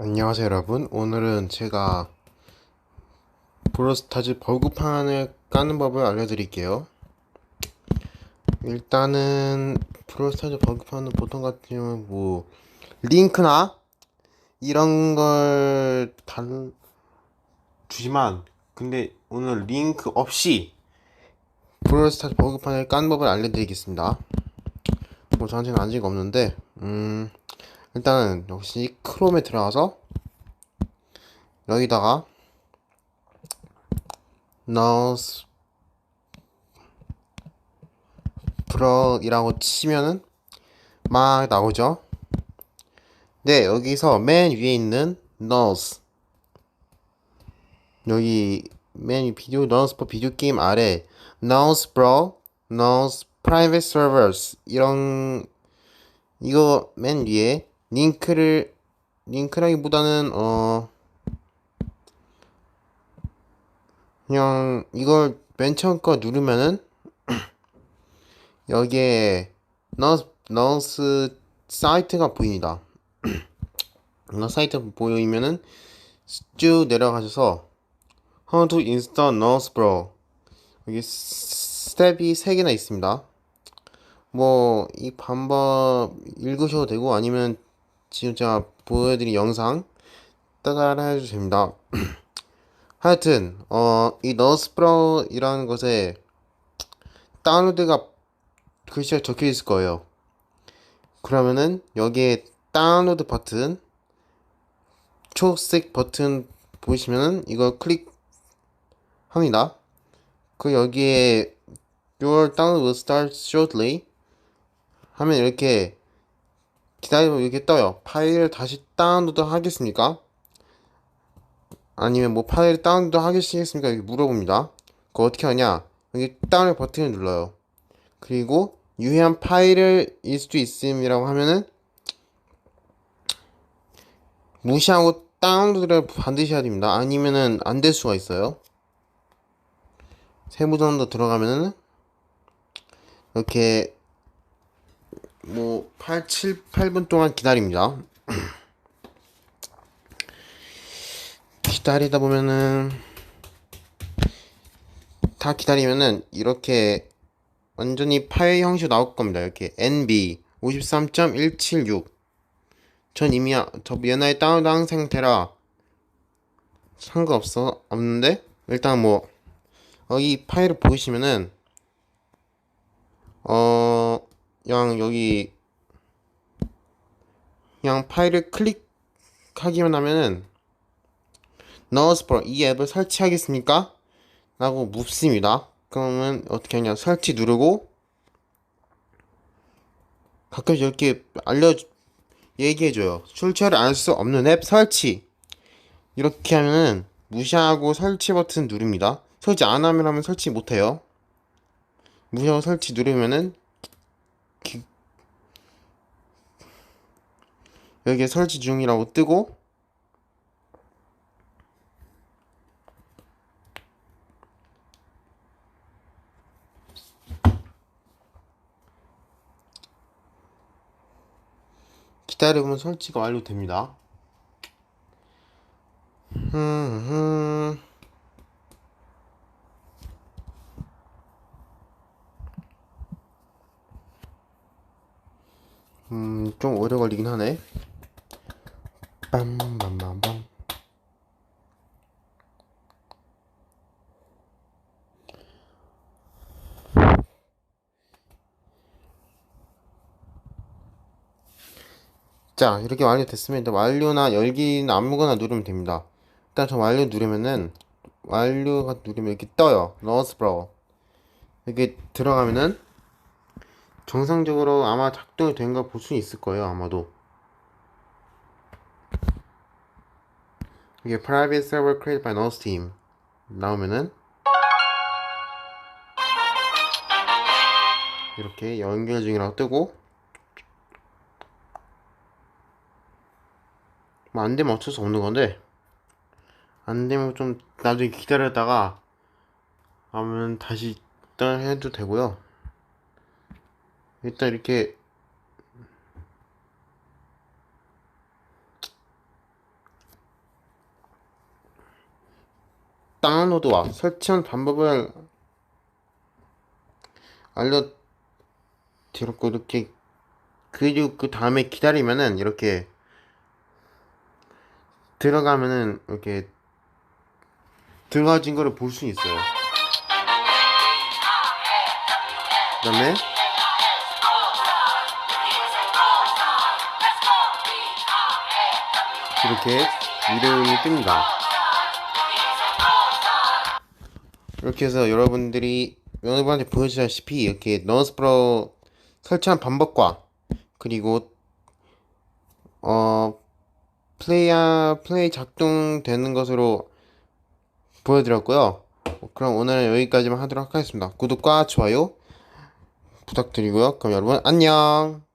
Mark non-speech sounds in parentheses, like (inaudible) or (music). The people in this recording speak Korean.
안녕하세요 여러분. 오늘은 제가 브로스타즈 버그판을 까는 법을 알려드릴게요. 일단은 브로스타즈 버그판은 보통 같으면 뭐 링크나 이런 걸 달... 주지만 근데 오늘 링크 없이 브로스타즈 버그판을 까는 법을 알려드리겠습니다. 뭐 저한테는 아직 없는데 음 일단은 역시 크롬에 들어가서 여기다가 너스 브러이라고 치면은 막 나오죠. 네, 여기서 맨 위에 있는 너스 여기 맨 비디오 너스 for 비디오 게임 아래 너스 브로 너스 프라이빗 서버스 이런 이거 맨 위에 링크를 링크라기보다는 어 그냥 이걸 맨 처음 거 누르면은 (clears throat) 여기에 너스 너스 사이트가 보입니다. (clears throat) 너 사이트 보이면은 쭉 내려가셔서 How to install Nose Pro 여기 스텝이 3개나 있습니다. 뭐 이 방법 읽으셔도 되고 아니면 지금 제가 보여드린 영상 따라 해도 됩니다. (clears throat) 하여튼 어, 이 너스프로이라는 것에 다운로드가 글씨가 적혀 있을 거예요. 그러면은 여기에 다운로드 버튼 초록 버튼 보시면은 이걸 클릭합니다. 그 여기에 Your download will start shortly 하면 이렇게 기다리면 이렇게 떠요. 파일을 다시 다운로드 하겠습니까? 아니면 뭐 파일 다운로드 하겠습니까? 이렇게 물어봅니다. 그거 어떻게 하냐? 여기 다운로드 버튼을 눌러요. 그리고 유해한 파일을 일 수도 있음이라고 하면은 무시하고 다운로드를 반드시 해야 됩니다. 아니면은 안 될 수가 있어요. 세부 전도 들어가면은 이렇게 뭐 8, 7, 8분 동안 기다립니다. (clears throat) 기다리다 보면은 다 기다리면은 이렇게 완전히 파일 형식으로 나올 겁니다. 이렇게 NB 53.176. 전 이미 저 옛날에 다운로드 한 상태라 상관없어 없는데 일단 뭐 여기 파일을 보시면은 어 그냥 여기 그냥 파일을 클릭하기만 하면은 너스프로 이 앱을 설치하겠습니까? 라고 묻습니다. 그러면 어떻게 하냐 설치 누르고 가끔 이렇게 알려 얘기해줘요. 출처를 알 수 없는 앱 설치 이렇게 하면은 무시하고 설치 버튼 누릅니다. 설치 안 하면 하면 설치 못해요. 무시하고 설치 누르면은 여기에 설치 중이라고 뜨고 기다려보면 설치가 완료됩니다. 음, 음, 좀 오래 걸리긴 하네. 빰빰빰빰. 자, 이렇게 완료됐으면 완료나 열기나 아무거나 누르면 됩니다. 일단 저 완료 누르면은 완료가 누르면 이렇게 떠요. 너스 브라워. 이렇게 들어가면은 정상적으로 아마 작동이 된 거 볼 수 있을 거예요. 아마도. 이게 private server created by Nose team 나오면은 이렇게 연결 중이라고 뜨고 뭐 안되면 어쩔 수 없는 건데 안되면 좀 나중에 기다렸다가 하면 다시 일단 해도 되고요. 일단 이렇게 다운로드와 설치한 방법을 알려드렸고 이렇게 그리고 그 다음에 기다리면은 이렇게 들어가면은 이렇게 들어가진 거를 볼 수 있어요. 그 다음에 이렇게 이름이 뜹니다. 이렇게 해서 여러분들이 여러분한테 보여주다시피 이렇게 너스프로 설치한 방법과 그리고 어 플레이 플레이 작동되는 것으로 보여드렸고요. 그럼 오늘은 여기까지만 하도록 하겠습니다. 구독과 좋아요 부탁드리고요. 그럼 여러분 안녕.